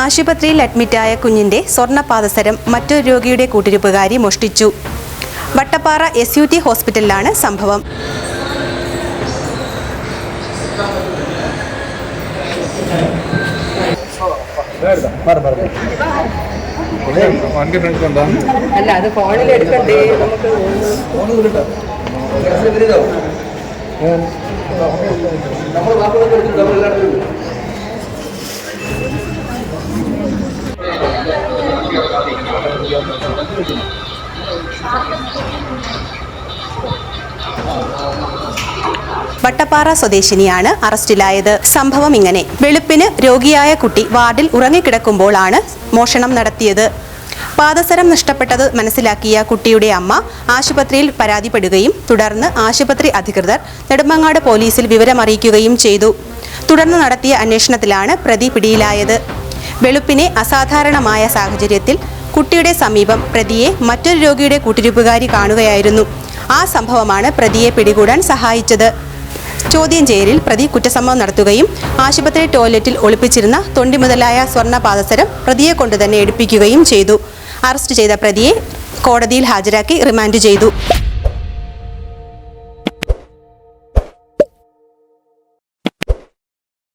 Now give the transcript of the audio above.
ആശുപത്രിയിൽ അഡ്മിറ്റായ കുഞ്ഞിന്റെ സ്വർണപാദസരം മറ്റൊരു രോഗിയുടെ കൂട്ടിരിപ്പുകാരി മോഷ്ടിച്ചു. വട്ടപ്പാറ എസ് യു ടി ഹോസ്പിറ്റലിലാണ് സംഭവം. അല്ല അത് ഫോണിൽ എടുക്കണ്ടേ? നമുക്ക് വട്ടപ്പാറ സ്വദേശിനിയാണ് അറസ്റ്റിലായത്. സംഭവം ഇങ്ങനെ. വെളുപ്പിന് രോഗിയായ കുട്ടി വാർഡിൽ ഉറങ്ങിക്കിടക്കുമ്പോഴാണ് മോഷണം നടത്തിയത്. പാദസരം നഷ്ടപ്പെട്ടത് മനസ്സിലാക്കിയ കുട്ടിയുടെ അമ്മ ആശുപത്രിയിൽ പരാതിപ്പെടുകയും തുടർന്ന് ആശുപത്രി അധികൃതർ നെടുമങ്ങാട് പോലീസിൽ വിവരമറിയിക്കുകയും ചെയ്തു. തുടർന്ന് നടത്തിയ അന്വേഷണത്തിലാണ് പ്രതി പിടിയിലായത്. വെളുപ്പിനെ അസാധാരണമായ സാഹചര്യത്തിൽ കുട്ടിയുടെ സമീപം പ്രതിയെ മറ്റൊരു രോഗിയുടെ കൂട്ടിരിപ്പുകാരി കാണുകയായിരുന്നു. ആ സംഭവമാണ് പ്രതിയെ പിടികൂടാൻ സഹായിച്ചത്. ചോദ്യം ചെയ്യലിൽ പ്രതി കുറ്റസമ്മതം നടത്തുകയും ആശുപത്രി ടോയ്ലറ്റിൽ ഒളിപ്പിച്ചിരുന്ന തൊണ്ടി മുതലായ സ്വർണ പാദസരം പ്രതിയെ കൊണ്ടുതന്നെ എടുപ്പിക്കുകയും ചെയ്തു. അറസ്റ്റ് ചെയ്ത പ്രതിയെ കോടതിയിൽ ഹാജരാക്കി റിമാൻഡ് ചെയ്തു.